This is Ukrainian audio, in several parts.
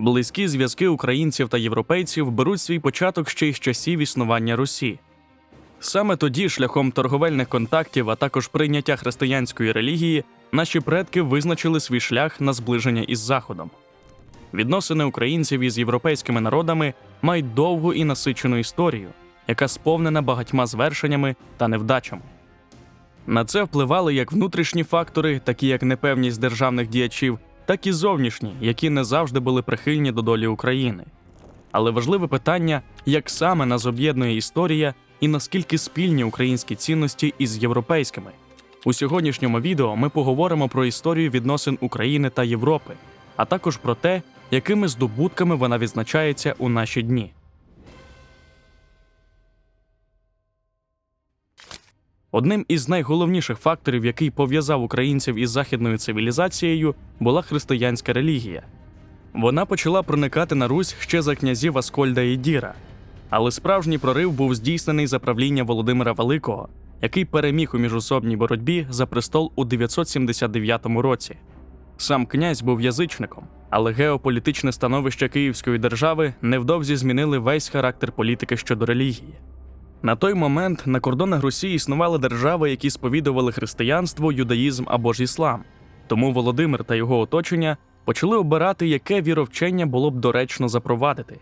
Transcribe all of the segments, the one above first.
Близькі зв'язки українців та європейців беруть свій початок ще й з часів існування Русі. Саме тоді, шляхом торговельних контактів, а також прийняття християнської релігії, наші предки визначили свій шлях на зближення із Заходом. Відносини українців із європейськими народами мають довгу і насичену історію, яка сповнена багатьма звершеннями та невдачами. На це впливали як внутрішні фактори, такі як непевність державних діячів, так і зовнішні, які не завжди були прихильні до долі України. Але важливе питання, як саме нас об'єднує історія і наскільки спільні українські цінності із європейськими. У сьогоднішньому відео ми поговоримо про історію відносин України та Європи, а також про те, якими здобутками вона відзначається у наші дні. Одним із найголовніших факторів, який пов'язав українців із західною цивілізацією, була християнська релігія. Вона почала проникати на Русь ще за князів Аскольда і Діра, але справжній прорив був здійснений за правління Володимира Великого, який переміг у міжособній боротьбі за престол у 979 році. Сам князь був язичником, але геополітичне становище Київської держави невдовзі змінили весь характер політики щодо релігії. На той момент на кордонах Росії існували держави, які сповідували християнство, юдаїзм або ж іслам. Тому Володимир та його оточення почали обирати, яке віровчення було б доречно запровадити.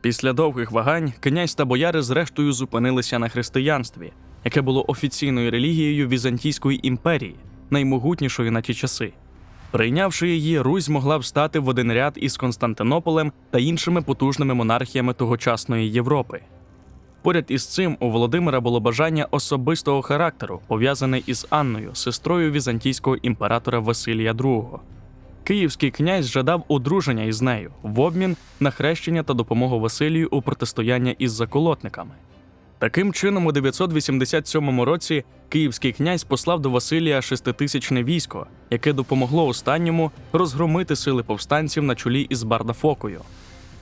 Після довгих вагань князь та бояри зрештою зупинилися на християнстві, яке було офіційною релігією Візантійської імперії, наймогутнішої на ті часи. Прийнявши її, Русь змогла б стати в один ряд із Константинополем та іншими потужними монархіями тогочасної Європи. Поряд із цим у Володимира було бажання особистого характеру, пов'язане із Анною, сестрою візантійського імператора Василія II. Київський князь жадав одруження із нею в обмін на хрещення та допомогу Василію у протистояння із заколотниками. Таким чином, у 987 році київський князь послав до Василія шеститисячне військо, яке допомогло останньому розгромити сили повстанців на чолі із Бардафокою.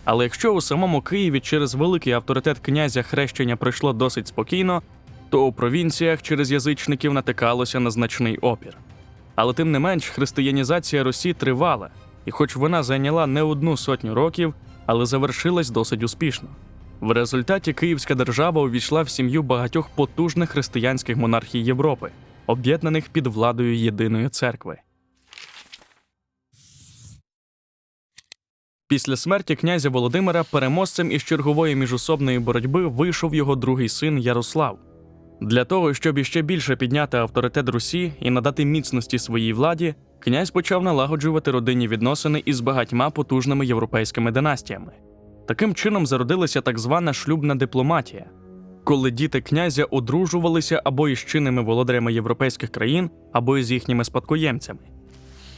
Але якщо у самому Києві через великий авторитет князя хрещення пройшло досить спокійно, то у провінціях через язичників натикалося на значний опір. Але тим не менш, християнізація Русі тривала, і хоч вона зайняла не одну сотню років, але завершилась досить успішно. В результаті Київська держава увійшла в сім'ю багатьох потужних християнських монархій Європи, об'єднаних під владою єдиної церкви. Після смерті князя Володимира переможцем із чергової міжособної боротьби вийшов його другий син Ярослав. Для того, щоб іще більше підняти авторитет Русі і надати міцності своїй владі, князь почав налагоджувати родинні відносини із багатьма потужними європейськими династіями. Таким чином зародилася так звана шлюбна дипломатія, коли діти князя одружувалися або із чинними володарями європейських країн, або із їхніми спадкоємцями.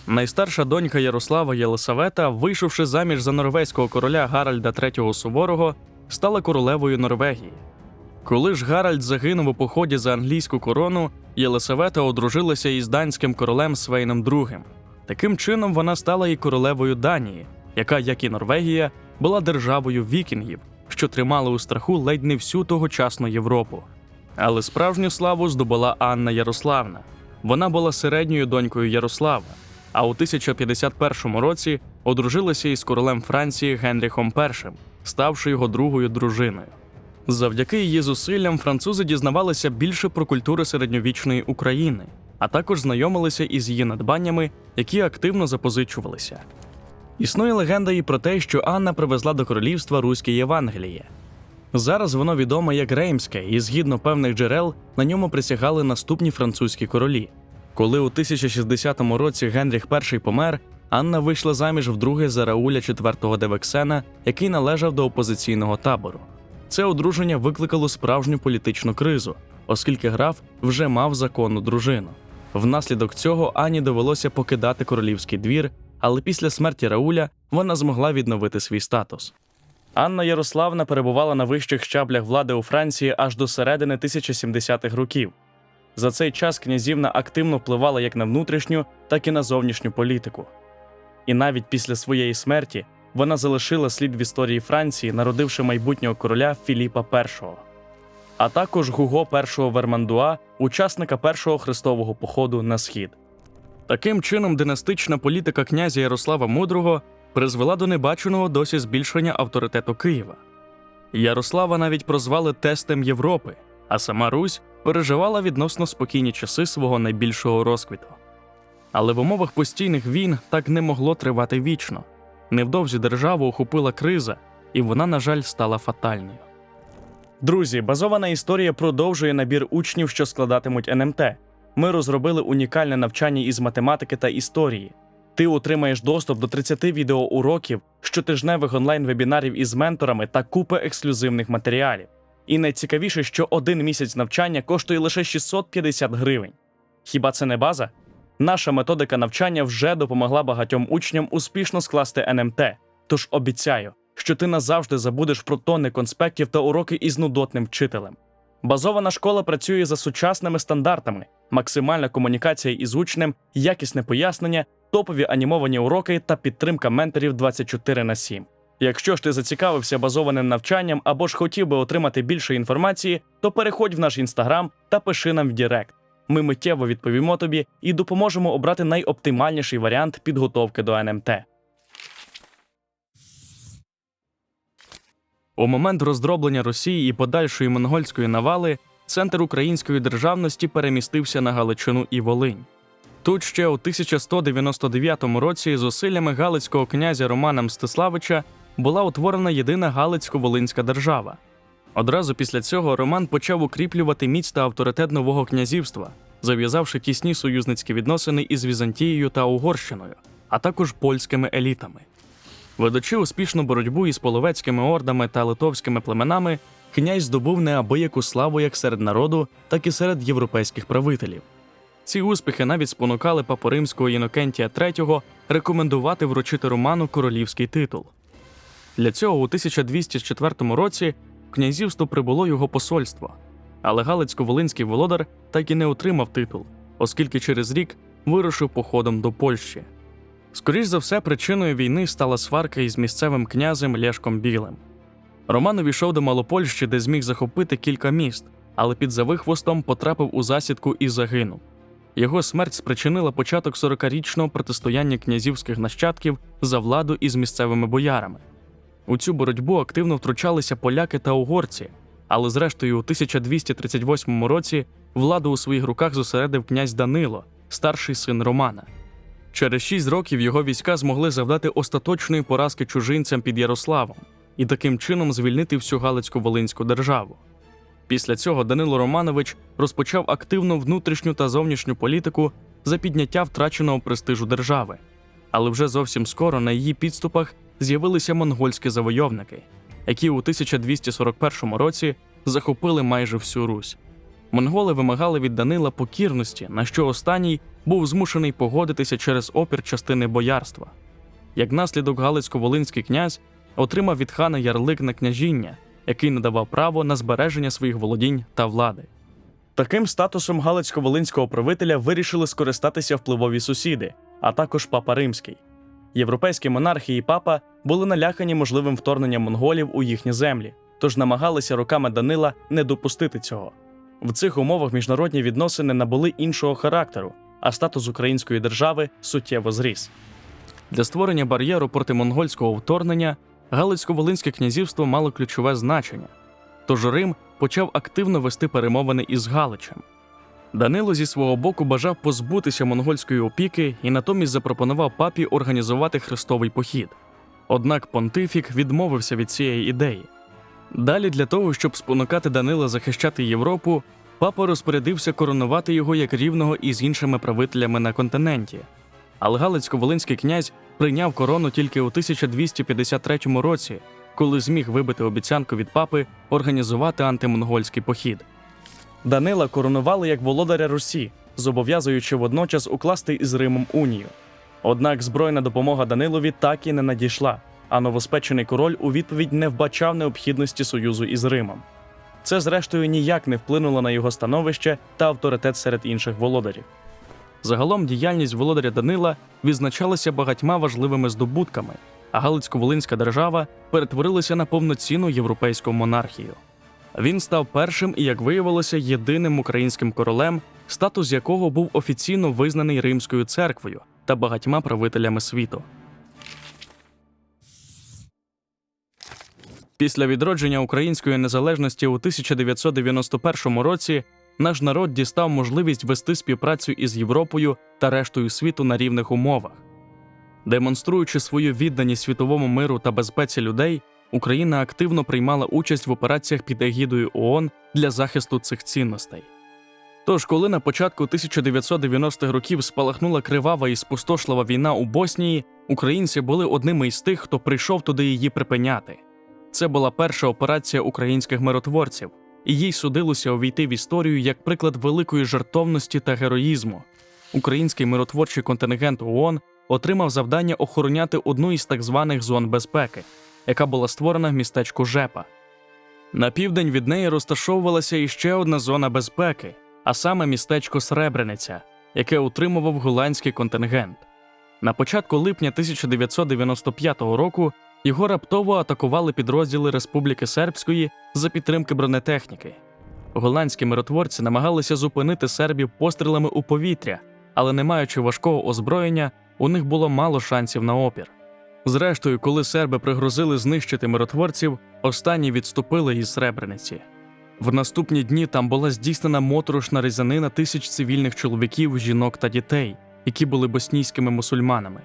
Найстарша донька Ярослава Єлисавета, вийшовши заміж за норвезького короля Гаральда III Суворого, стала королевою Норвегії. Коли ж Гаральд загинув у поході за англійську корону, Єлисавета одружилася із данським королем Свейном II. Таким чином вона стала і королевою Данії, яка, як і Норвегія, була державою вікінгів, що тримали у страху ледь не всю тогочасну Європу. Але справжню славу здобула Анна Ярославна. Вона була середньою донькою Ярослава, а у 1051 році одружилася із королем Франції Генріхом І, ставши його другою дружиною. Завдяки її зусиллям французи дізнавалися більше про культури середньовічної України, а також знайомилися із її надбаннями, які активно запозичувалися. Існує легенда і про те, що Анна привезла до королівства руське Євангеліє. Зараз воно відоме як Реймське, і згідно певних джерел на ньому присягали наступні французькі королі. Коли у 1060 році Генріх І помер, Анна вийшла заміж вдруге за Рауля IV Девексена, який належав до опозиційного табору. Це одруження викликало справжню політичну кризу, оскільки граф вже мав законну дружину. Внаслідок цього Ані довелося покидати королівський двір, але після смерті Рауля вона змогла відновити свій статус. Анна Ярославна перебувала на вищих щаблях влади у Франції аж до середини 1070-х років. За цей час князівна активно впливала як на внутрішню, так і на зовнішню політику. І навіть після своєї смерті вона залишила слід в історії Франції, народивши майбутнього короля Філіпа І, а також Гуго І Вермандуа, учасника першого хрестового походу на схід. Таким чином, династична політика князя Ярослава Мудрого призвела до небаченого досі збільшення авторитету Києва. Ярослава навіть прозвали тестем Європи, а сама Русь переживала відносно спокійні часи свого найбільшого розквіту. Але в умовах постійних війн так не могло тривати вічно. Невдовзі державу охопила криза, і вона, на жаль, стала фатальною. Друзі, базована історія продовжує набір учнів, що складатимуть НМТ. Ми розробили унікальне навчання із математики та історії. Ти отримаєш доступ до 30 відеоуроків, щотижневих онлайн-вебінарів із менторами та купи ексклюзивних матеріалів. І найцікавіше, що один місяць навчання коштує лише 650 гривень. Хіба це не база? Наша методика навчання вже допомогла багатьом учням успішно скласти НМТ. Тож обіцяю, що ти назавжди забудеш про тонни конспектів та уроки із нудотним вчителем. Базована школа працює за сучасними стандартами, максимальна комунікація із учнем, якісне пояснення, топові анімовані уроки та підтримка менторів 24 на 7. Якщо ж ти зацікавився базованим навчанням або ж хотів би отримати більше інформації, то переходь в наш інстаграм та пиши нам в Дірект. Ми миттєво відповімо тобі і допоможемо обрати найоптимальніший варіант підготовки до НМТ. У момент роздроблення Росії і подальшої монгольської навали центр української державності перемістився на Галичину і Волинь. Тут ще у 1199 році зусиллями Галицького князя Романа Мстиславича була утворена єдина Галицько-Волинська держава. Одразу після цього Роман почав укріплювати міць та авторитет нового князівства, зав'язавши тісні союзницькі відносини із Візантією та Угорщиною, а також польськими елітами. Ведучи успішну боротьбу із половецькими ордами та литовськими племенами, князь здобув неабияку славу як серед народу, так і серед європейських правителів. Ці успіхи навіть спонукали папу римського Інокентія III рекомендувати вручити Роману королівський титул. Для цього у 1204 році в князівство прибуло його посольство, але Галицько-Волинський володар так і не отримав титул, оскільки через рік вирушив походом до Польщі. Скоріш за все, причиною війни стала сварка із місцевим князем Лєшком Білим. Роман увійшов до Малопольщі, де зміг захопити кілька міст, але під завихвостом потрапив у засідку і загинув. Його смерть спричинила початок 40-річного протистояння князівських нащадків за владу із місцевими боярами. У цю боротьбу активно втручалися поляки та угорці, але зрештою у 1238 році владу у своїх руках зосередив князь Данило, старший син Романа. Через шість років його війська змогли завдати остаточної поразки чужинцям під Ярославом і таким чином звільнити всю Галицько-Волинську державу. Після цього Данило Романович розпочав активну внутрішню та зовнішню політику за підняття втраченого престижу держави, але вже зовсім скоро на її підступах з'явилися монгольські завойовники, які у 1241 році захопили майже всю Русь. Монголи вимагали від Данила покірності, на що останній був змушений погодитися через опір частини боярства. Як наслідок Галицько-Волинський князь отримав від хана ярлик на княжіння, який надавав право на збереження своїх володінь та влади. Таким статусом Галицько-Волинського правителя вирішили скористатися впливові сусіди, а також папа Римський. Європейські монархи і папа були налякані можливим вторгненням монголів у їхні землі, тож намагалися руками Данила не допустити цього. В цих умовах міжнародні відносини набули іншого характеру, а статус української держави суттєво зріс. Для створення бар'єру проти монгольського вторгнення Галицько-Волинське князівство мало ключове значення, тож Рим почав активно вести перемовини із Галичем. Данило зі свого боку бажав позбутися монгольської опіки і натомість запропонував папі організувати хрестовий похід. Однак понтифік відмовився від цієї ідеї. Далі, для того, щоб спонукати Данила захищати Європу, папа розпорядився коронувати його як рівного із іншими правителями на континенті. Але Галицько-Волинський князь прийняв корону тільки у 1253 році, коли зміг вибити обіцянку від папи організувати антимонгольський похід. Данила коронували як володаря Русі, зобов'язуючи водночас укласти із Римом унію. Однак збройна допомога Данилові так і не надійшла, а новоспечений король у відповідь не вбачав необхідності союзу із Римом. Це, зрештою, ніяк не вплинуло на його становище та авторитет серед інших володарів. Загалом діяльність володаря Данила відзначалася багатьма важливими здобутками, а Галицько-Волинська держава перетворилася на повноцінну європейську монархію. Він став першим і, як виявилося, єдиним українським королем, статус якого був офіційно визнаний Римською церквою та багатьма правителями світу. Після відродження української незалежності у 1991 році наш народ дістав можливість вести співпрацю із Європою та рештою світу на рівних умовах. Демонструючи свою відданість світовому миру та безпеці людей, Україна активно приймала участь в операціях під егідою ООН для захисту цих цінностей. Тож, коли на початку 1990-х років спалахнула кривава і спустошлива війна у Боснії, українці були одними із тих, хто прийшов туди її припиняти. Це була перша операція українських миротворців, і їй судилося увійти в історію як приклад великої жертовності та героїзму. Український миротворчий контингент ООН отримав завдання охороняти одну із так званих зон безпеки, яка була створена в містечку Жепа. На південь від неї розташовувалася іще одна зона безпеки, а саме містечко Сребрениця, яке утримував голландський контингент. На початку липня 1995 року його раптово атакували підрозділи Республіки Сербської за підтримки бронетехніки. Голландські миротворці намагалися зупинити сербів пострілами у повітря, але не маючи важкого озброєння, у них було мало шансів на опір. Зрештою, коли серби пригрозили знищити миротворців, останні відступили із Сребрениці. В наступні дні там була здійснена моторошна різанина тисяч цивільних чоловіків, жінок та дітей, які були боснійськими мусульманами.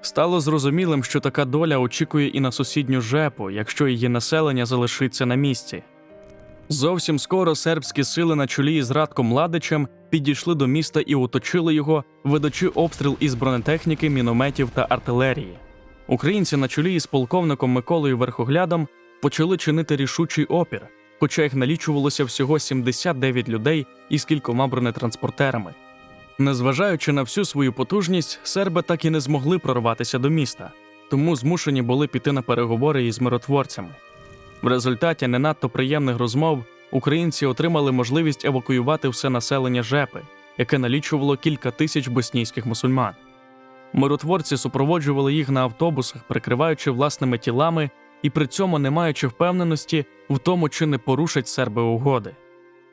Стало зрозумілим, що така доля очікує і на сусідню жепу, якщо її населення залишиться на місці. Зовсім скоро сербські сили на чолі із Радком Младичем підійшли до міста і оточили його, ведучи обстріл із бронетехніки, мінометів та артилерії. Українці на чолі із полковником Миколою Верхоглядом почали чинити рішучий опір, хоча їх налічувалося всього 79 людей із кількома бронетранспортерами. Незважаючи на всю свою потужність, серби так і не змогли прорватися до міста, тому змушені були піти на переговори із миротворцями. В результаті не надто приємних розмов українці отримали можливість евакуювати все населення Жепи, яке налічувало кілька тисяч боснійських мусульман. Миротворці супроводжували їх на автобусах, прикриваючи власними тілами і при цьому не маючи впевненості в тому, чи не порушать серби угоди.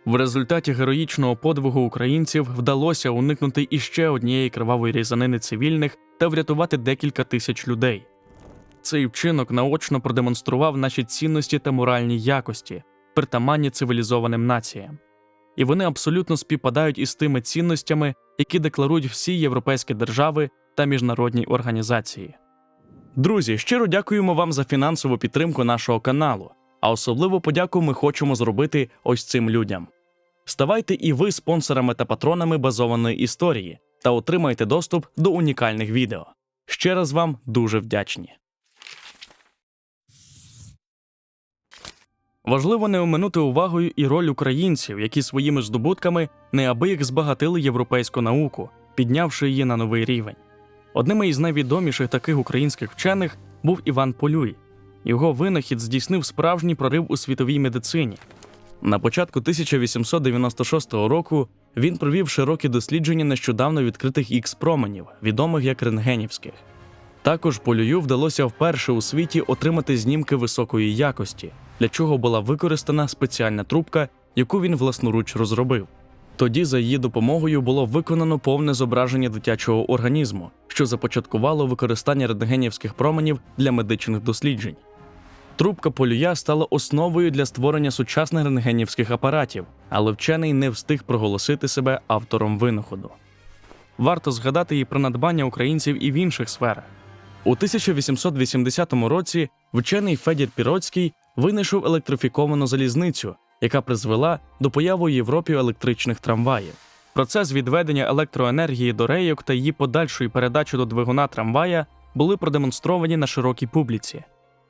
В результаті героїчного подвигу українців вдалося уникнути іще однієї кривавої різанини цивільних та врятувати декілька тисяч людей. Цей вчинок наочно продемонстрував наші цінності та моральні якості, притаманні цивілізованим націям. І вони абсолютно співпадають із тими цінностями, які декларують всі європейські держави та міжнародні організації. Друзі, щиро дякуємо вам за фінансову підтримку нашого каналу, а особливо подяку ми хочемо зробити ось цим людям. Ставайте і ви спонсорами та патронами базованої історії та отримайте доступ до унікальних відео. Ще раз вам дуже вдячні. Важливо не оминути увагою і роль українців, які своїми здобутками неабияк збагатили європейську науку, піднявши її на новий рівень. Одним із найвідоміших таких українських вчених був Іван Полюй. Його винахід здійснив справжній прорив у світовій медицині. На початку 1896 року він провів широкі дослідження нещодавно відкритих ікс променів, відомих як рентгенівських. Також Полюю вдалося вперше у світі отримати знімки високої якості, для чого була використана спеціальна трубка, яку він власноруч розробив. Тоді за її допомогою було виконано повне зображення дитячого організму, що започаткувало використання рентгенівських променів для медичних досліджень. Трубка полюя стала основою для створення сучасних рентгенівських апаратів, але вчений не встиг проголосити себе автором винаходу. Варто згадати і про надбання українців і в інших сферах. У 1880 році вчений Федір Піроцький винайшов електрифіковану залізницю, яка призвела до появи у Європі електричних трамваїв. Процес відведення електроенергії до рейок та її подальшої передачі до двигуна трамвая були продемонстровані на широкій публіці.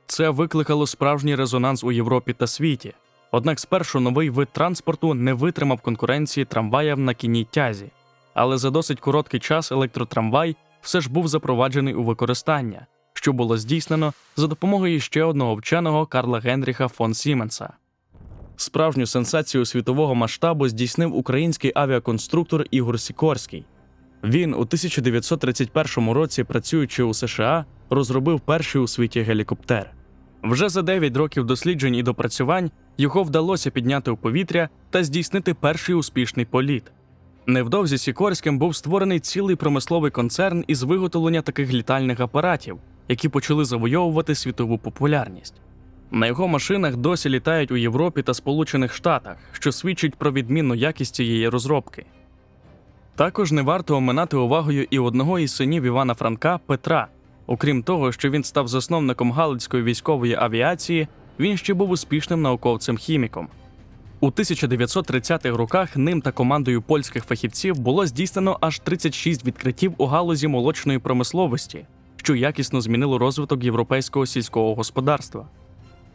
Це викликало справжній резонанс у Європі та світі. Однак спершу новий вид транспорту не витримав конкуренції трамваїв на кінній тязі, але за досить короткий час електротрамвай все ж був запроваджений у використання, що було здійснено за допомогою ще одного вченого Карла Генріха фон Сіменса. Справжню сенсацію світового масштабу здійснив український авіаконструктор Ігор Сікорський. Він у 1931 році, працюючи у США, розробив перший у світі гелікоптер. Вже за 9 років досліджень і допрацювань його вдалося підняти у повітря та здійснити перший успішний політ. Невдовзі Сікорським був створений цілий промисловий концерн із виготовлення таких літальних апаратів, які почали завойовувати світову популярність. На його машинах досі літають у Європі та Сполучених Штатах, що свідчить про відмінну якість цієї розробки. Також не варто оминати увагою і одного із синів Івана Франка Петра. Окрім того, що він став засновником Галицької військової авіації, він ще був успішним науковцем-хіміком. У 1930-х роках ним та командою польських фахівців було здійснено аж 36 відкриттів у галузі молочної промисловості, що якісно змінило розвиток європейського сільського господарства.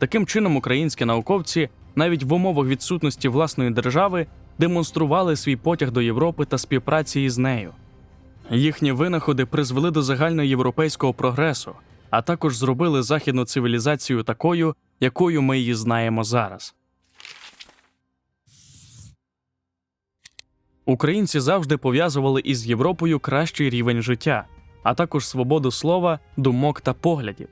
Таким чином, українські науковці навіть в умовах відсутності власної держави демонстрували свій потяг до Європи та співпраці із нею. Їхні винаходи призвели до загальноєвропейського прогресу, а також зробили західну цивілізацію такою, якою ми її знаємо зараз. Українці завжди пов'язували із Європою кращий рівень життя, а також свободу слова, думок та поглядів.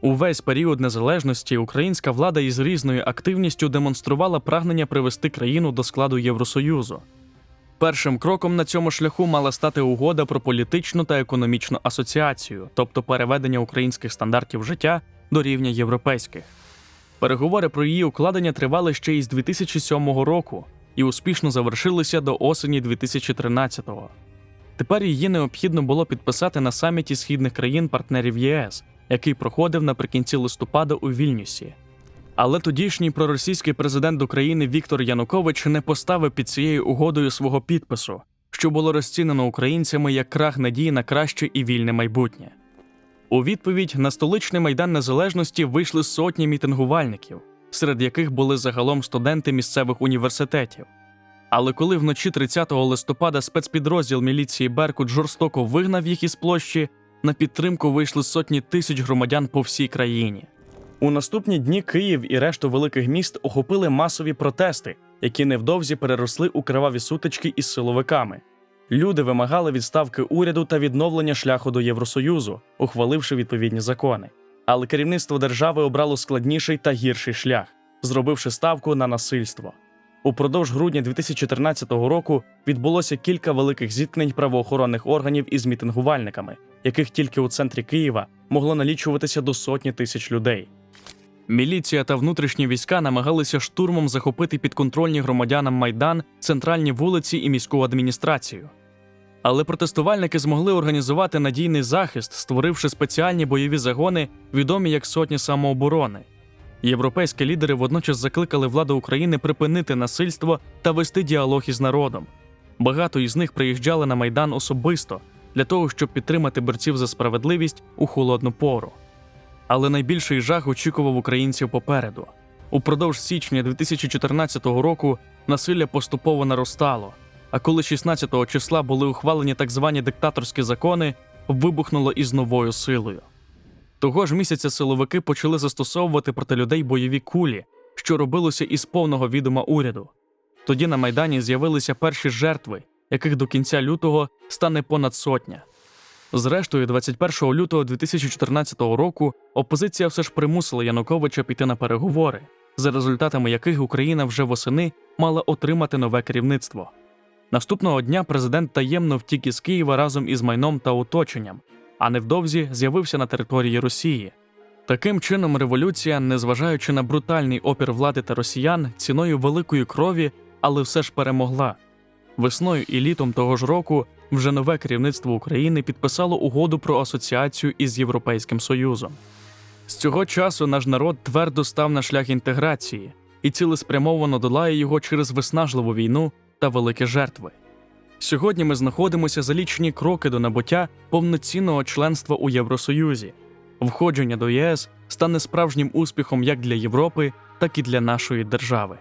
Увесь період незалежності українська влада із різною активністю демонструвала прагнення привести країну до складу Євросоюзу. Першим кроком на цьому шляху мала стати угода про політичну та економічну асоціацію, тобто переведення українських стандартів життя до рівня європейських. Переговори про її укладення тривали ще із 2007 року і успішно завершилися до осені 2013-го. Тепер її необхідно було підписати на саміті східних країн-партнерів ЄС, який проходив наприкінці листопада у Вільнюсі. Але тодішній проросійський президент України Віктор Янукович не поставив під цією угодою свого підпису, що було розцінено українцями як крах надії на краще і вільне майбутнє. У відповідь на столичний майдан незалежності вийшли сотні мітингувальників, серед яких були загалом студенти місцевих університетів. Але коли вночі 30 листопада спецпідрозділ міліції Беркут жорстоко вигнав їх із площі, на підтримку вийшли сотні тисяч громадян по всій країні. У наступні дні Київ і решту великих міст охопили масові протести, які невдовзі переросли у криваві сутички із силовиками. Люди вимагали відставки уряду та відновлення шляху до Євросоюзу, ухваливши відповідні закони. Але керівництво держави обрало складніший та гірший шлях, зробивши ставку на насильство. Упродовж грудня 2014 року відбулося кілька великих зіткнень правоохоронних органів із мітингувальниками, яких тільки у центрі Києва могло налічуватися до сотні тисяч людей. Міліція та внутрішні війська намагалися штурмом захопити підконтрольні громадянам майдан, центральні вулиці і міську адміністрацію. Але протестувальники змогли організувати надійний захист, створивши спеціальні бойові загони, відомі як сотні самооборони. Європейські лідери водночас закликали владу України припинити насильство та вести діалог із народом. Багато із них приїжджали на майдан особисто для того, щоб підтримати борців за справедливість у холодну пору. Але найбільший жах очікував українців попереду. Упродовж січня 2014 року насилля поступово наростало. А коли 16 числа були ухвалені так звані диктаторські закони, вибухнуло із новою силою. Того ж місяця силовики почали застосовувати проти людей бойові кулі, що робилося із повного відома уряду. Тоді на майдані з'явилися перші жертви, яких до кінця лютого стане понад сотня. Зрештою, 21 лютого 2014 року опозиція все ж примусила Януковича піти на переговори, за результатами яких Україна вже восени мала отримати нове керівництво. Наступного дня президент таємно втік із Києва разом із майном та оточенням, а невдовзі з'явився на території Росії. Таким чином, революція, незважаючи на брутальний опір влади та росіян, ціною великої крові, але все ж перемогла. Весною і літом того ж року вже нове керівництво України підписало угоду про асоціацію із Європейським Союзом. З цього часу наш народ твердо став на шлях інтеграції і цілеспрямовано долає його через виснажливу війну та великі жертви. Сьогодні ми знаходимося за лічені кроки до набуття повноцінного членства у Євросоюзі. Входження до ЄС стане справжнім успіхом як для Європи, так і для нашої держави.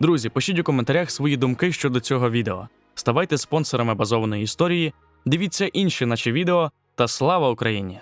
Друзі, пишіть у коментарях свої думки щодо цього відео. Ставайте спонсорами базованої історії, дивіться інші наші відео та слава Україні!